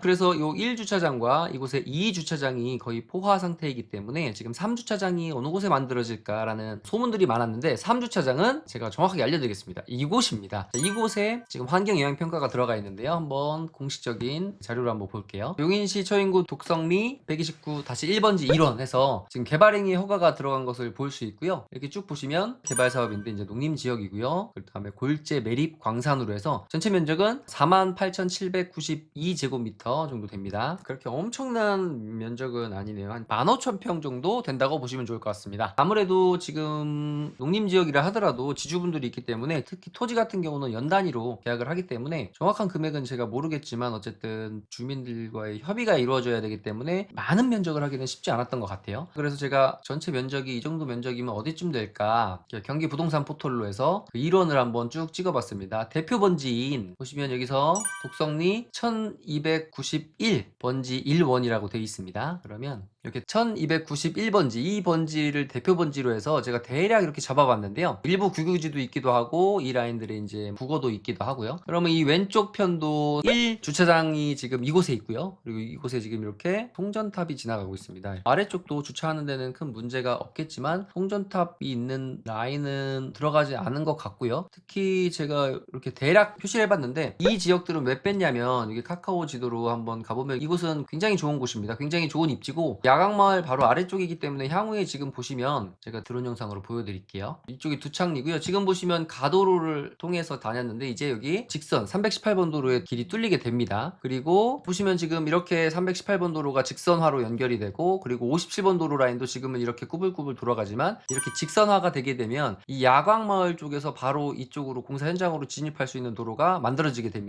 그래서 요 1주차장과 이곳의 2주차장이 거의 포화 상태이기 때문에 지금 3주차장이 어느 곳에 만들어질까라는 소문들이 많았는데 3주차장은 제가 정확하게 알려드리겠습니다. 이곳입니다. 자, 이곳에 지금 환경영향평가가 들어가 있는데요. 한번 공식적인 자료를 한번 볼게요. 용인시 처인구 독성리 129-1번지 1원 해서 지금 개발행위 허가가 들어간 것을 볼 수 있고요. 이렇게 쭉 보시면 개발 사업인데 이제 농림 지역이고요. 그 다음에 골재 매립 광산으로 해서 전체 면적은 48,792제곱미터 정도 됩니다. 그렇게 엄청난 면적은 아니네요. 한 15,000평 정도 된다고 보시면 좋을 것 같습니다. 아무래도 지금 농림 지역이라 하더라도 지주분들이 있기 때문에 특히 토지 같은 경우는 연 단위로 계약을 하기 때문에 정확한 금액은 제가 모르겠지만 어쨌든 주민들과의 협의가 이루어져야 되기 때문에 많은 면적을 하기는 쉽지 않았던 것 같아요. 그래서 제가 전체 면적이 이 정도 면적이면 어디쯤 될까 경기 부동산 포털로 해서 그 일원을 한번 쭉 찍어봤습니다. 대표 번지인 보시면 여기서 독성리 1291 번지 1원이라고 되어 있습니다. 그러면 이렇게 1291번지 이 번지를 대표 번지로 해서 제가 대략 이렇게 잡아봤는데요. 일부 규규지도 있기도 하고 이 라인들의 이제 국어도 있기도 하고요. 그러면 이 왼쪽 편도 1 주차장이 지금 이곳에 있고요. 그리고 이곳에 지금 이렇게 송전탑이 지나가고 있습니다. 아래쪽도 주차하는 데는 큰 문제가 없겠지만 송전탑이 있는 라인은 들어가지 않은 것 같고요. 특히 제가 이렇게 대략 표시를 해봤는데 이 지역들은 왜 뺐냐면 이게 카카오 지도 로 한번 가보면 이곳은 굉장히 좋은 곳입니다. 굉장히 좋은 입지고 야광마을 바로 아래쪽이기 때문에 향후에 지금 보시면 제가 드론 영상으로 보여드릴게요. 이쪽이 두창리고요. 지금 보시면 가도로를 통해서 다녔는데 이제 여기 직선 318번 도로의 길이 뚫리게 됩니다. 그리고 보시면 지금 이렇게 318번 도로가 직선화로 연결이 되고 그리고 57번 도로 라인도 지금은 이렇게 꾸불꾸불 돌아가지만 이렇게 직선화가 되게 되면 이 야광마을 쪽에서 바로 이쪽으로 공사 현장으로 진입할 수 있는 도로가 만들어지게 됩니다.